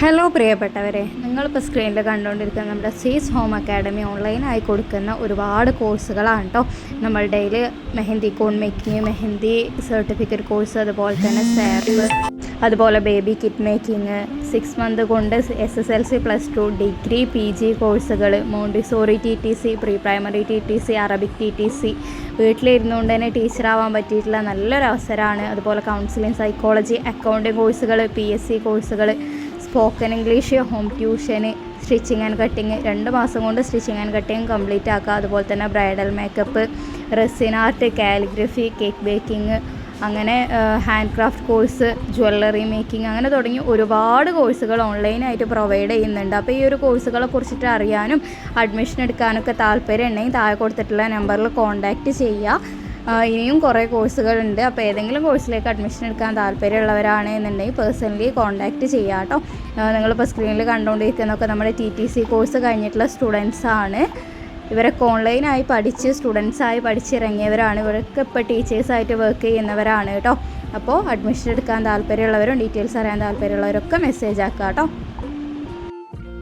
Hello പ്രിയപ്പെട്ടവരെ നിങ്ങളിപ്പോൾ സ്ക്രീനിൽ കണ്ടുകൊണ്ടിരിക്കുന്ന നമ്മുടെ സീസ് ഹോം അക്കാഡമി ഓൺലൈനായി കൊടുക്കുന്ന ഒരുപാട് കോഴ്സുകളാണ് കേട്ടോ നമ്മളുടെ mehndi cone making mehndi certificate course അതുപോലെ തന്നെ സാപ്പ് അതുപോലെ baby kit making six month കൊണ്ട് S S L C plus two degree P G കോഴ്സുകൾ Montessori T T C pre primary T T C Arabic T T C വീട്ടിലിരുന്നുകൊണ്ട് തന്നെ ടീച്ചറാവാൻ പറ്റിയിട്ടുള്ള നല്ലൊരു അവസരമാണ് അതുപോലെ കൗൺസിലിംഗ് സൈക്കോളജി അക്കൗണ്ടിങ് കോഴ്സുകൾ പി എസ് സി കോഴ്സുകൾ സ്പോക്കൺ ഇംഗ്ലീഷ് ഹോം ട്യൂഷന് സ്റ്റിച്ചിങ് ആൻഡ് കട്ടിങ്. രണ്ട് മാസം കൊണ്ട് സ്റ്റിച്ചിങ് ആൻഡ് കട്ടിങ് കംപ്ലീറ്റ് ആക്കുക അതുപോലെ തന്നെ bridal makeup resin art calligraphy cake baking അങ്ങനെ hand craft course jewellery making അങ്ങനെ തുടങ്ങി ഒരുപാട് കോഴ്സുകൾ ഓൺലൈനായിട്ട് പ്രൊവൈഡ് ചെയ്യുന്നുണ്ട്. അപ്പോൾ ഈ ഒരു കോഴ്സുകളെ കുറിച്ചിട്ട് അറിയാനും അഡ്മിഷൻ എടുക്കാനൊക്കെ താല്പര്യം ഉണ്ടെങ്കിൽ താഴെ കൊടുത്തിട്ടുള്ള നമ്പറിൽ കോൺടാക്റ്റ് ചെയ്യുക. ഇനിയും കുറേ കോഴ്സുകളുണ്ട്. അപ്പോൾ ഏതെങ്കിലും കോഴ്സിലേക്ക് അഡ്മിഷൻ എടുക്കാൻ താല്പര്യമുള്ളവരാണ് എന്നുണ്ടെങ്കിൽ പേഴ്സണലി കോൺടാക്റ്റ് ചെയ്യാം കേട്ടോ. നിങ്ങളിപ്പോൾ സ്ക്രീനിൽ കണ്ടുകൊണ്ടിരിക്കുന്നതൊക്കെ നമ്മുടെ ടി ടി സി കോഴ്സ് കഴിഞ്ഞിട്ടുള്ള സ്റ്റുഡൻസ് ആണ്. ഇവരൊക്കെ ഓൺലൈനായി പഠിച്ച് സ്റ്റുഡൻസായി പഠിച്ചിറങ്ങിയവരാണ്. ഇവരൊക്കെ ഇപ്പോൾ ടീച്ചേഴ്സായിട്ട് വർക്ക് ചെയ്യുന്നവരാണ് കേട്ടോ. അപ്പോൾ അഡ്മിഷൻ എടുക്കാൻ താല്പര്യമുള്ളവരും ഡീറ്റെയിൽസ് അറിയാൻ താല്പര്യമുള്ളവരൊക്കെ മെസ്സേജ് ആക്കുക കേട്ടോ.